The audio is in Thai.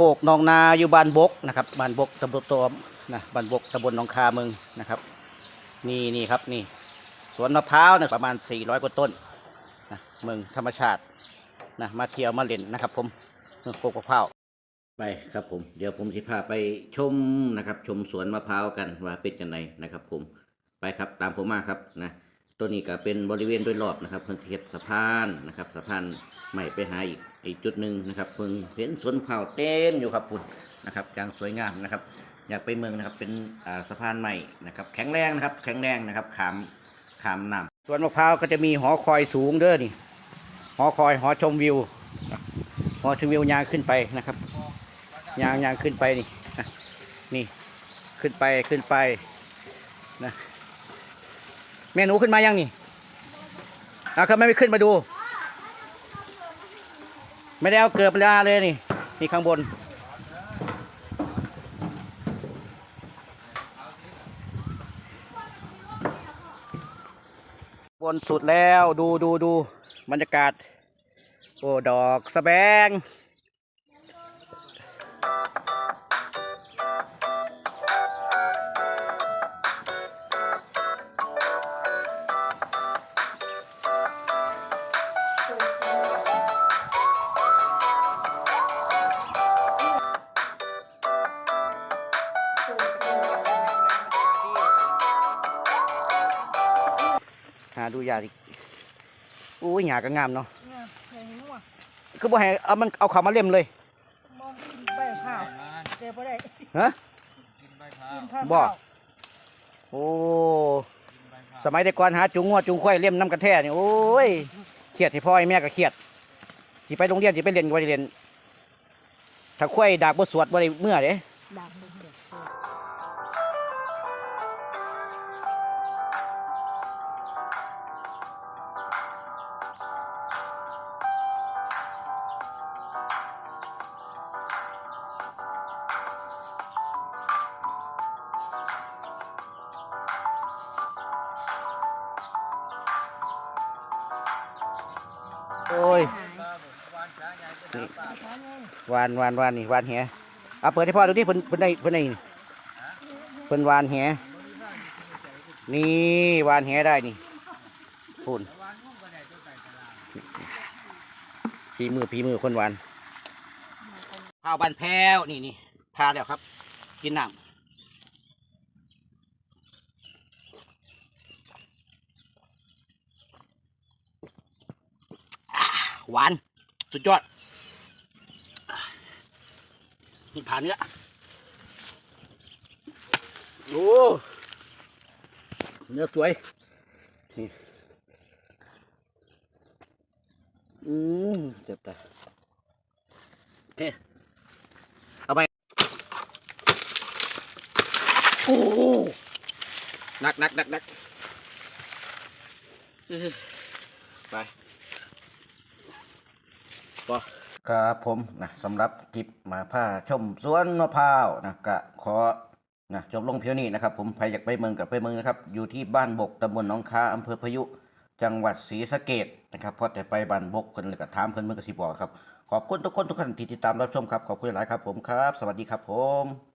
โคกหนองนาอยู่บ้านบกนะครับบ้านบกตำบลตัวนะบ้านบกตำบลหนองคาเมืองนะครับ นี่นี่ครับนี่ สวนมะพร้าวนะประมาณ 400 กว่าต้นนะเมืองธรรมชาตินะมาเที่ยวมาเล่นนะครับ ผมเมืองโคกมะพร้าวไปครับผมเดี๋ยวผมสิพาไปชมนะครับ ชมสวนมะพร้าวกันว่าเป็นกันไงนะครับ ผมไปครับตามผมมาครับนะ ตัวนี้ก็เป็นบริเวณโดยรอบนะครับเพิ่นเฮ็ดสะพานนะครับสะพานใหม่ไปหาอีกอีกจุดหนึ่งนะครับเพิ่งเห็นสวนมะพร้าวเต็มอยู่ครับคุณนะครับอย่างสวยงามนะครับ อยากไปเมืองนะครับเป็นสะพานใหม่นะครับ แข็งแรงนะครับ แข็งแรงนะครับขามขามน้ำสวนมะพร้าวก็จะมีหอคอยสูงเด้อนี่หอคอยหอชมวิวหอชมวิวยางขึ้นไปนะครับยางยางขึ้นไปนี่นี่ขึ้นไปขึ้นไปนะ ม่หนูขึ้นมายังนี่เอาทำไมไม่ขึ้นมาดู ไม่ได้เอาเกือบลาเลยนี่นี่ข้างบน บนสุดแล้วดูดูดูบรรยากาศ โอ้ ดอกสะแบง หาดูยากอีกอู้ยหยาก็งามเนาะเนี่ยเพลงนัวคือบ่ให้เอามันเอาเขามาเล่มเลยมองกินใบข้าวเดี๋ยวบ่ได้ฮะกินข้าวบ่โอ้สมัยแต่ก่อนหาจุงงวดจุงควายเล่มน้ำกระแท่นี่โอ้ยเครียดให้พ่อให้แม่ก็เครียดสิไปโรงเรียนสิไปเรียนก็บ่ได้เรียนถ้าควายดากบ่สวดบ่ได้เมื่อเด้ดังเด็ โอ้ยนี่วานวานวานนี่วานแหเอาเปิดให้พ่อดูดิเพิ่นเพิ่นได้เพิ่นได้นี่เพิ่นวานแหนี่วานแหได้นี่พูนพีมือพีมือคนวานข้าวบานแพ้วนี่นี่พาแล้วครับ กินน้ำ หวาน สุดยอด นี่ผ่านเนื้อโอ้เนื้อสวยนี่อืมเจ็บตาโอเคเอาไป โอ้หนักหนักหนักหนักไป ครับผมนะสำหรับคลิปมาผ้าชมสวนมะพร้าวนะกะขอนะจบลงเพียงนี้นะครับ ผมใครอยากไปเมืองกับไปเมืองนะครับ อยู่ที่บ้านบกตำบลหนองคาอำเภอพายุ จังหวัดศรีสะเกดนะครับพอแต่ไปบ้านบกกันเลยก็ถามเพิ่นเมืองกสิบอกครับ ขอบคุณทุกคนทุกท่านที่ติดตามรับชมครับ ขอบคุณหลายครับผมครับ สวัสดีครับผม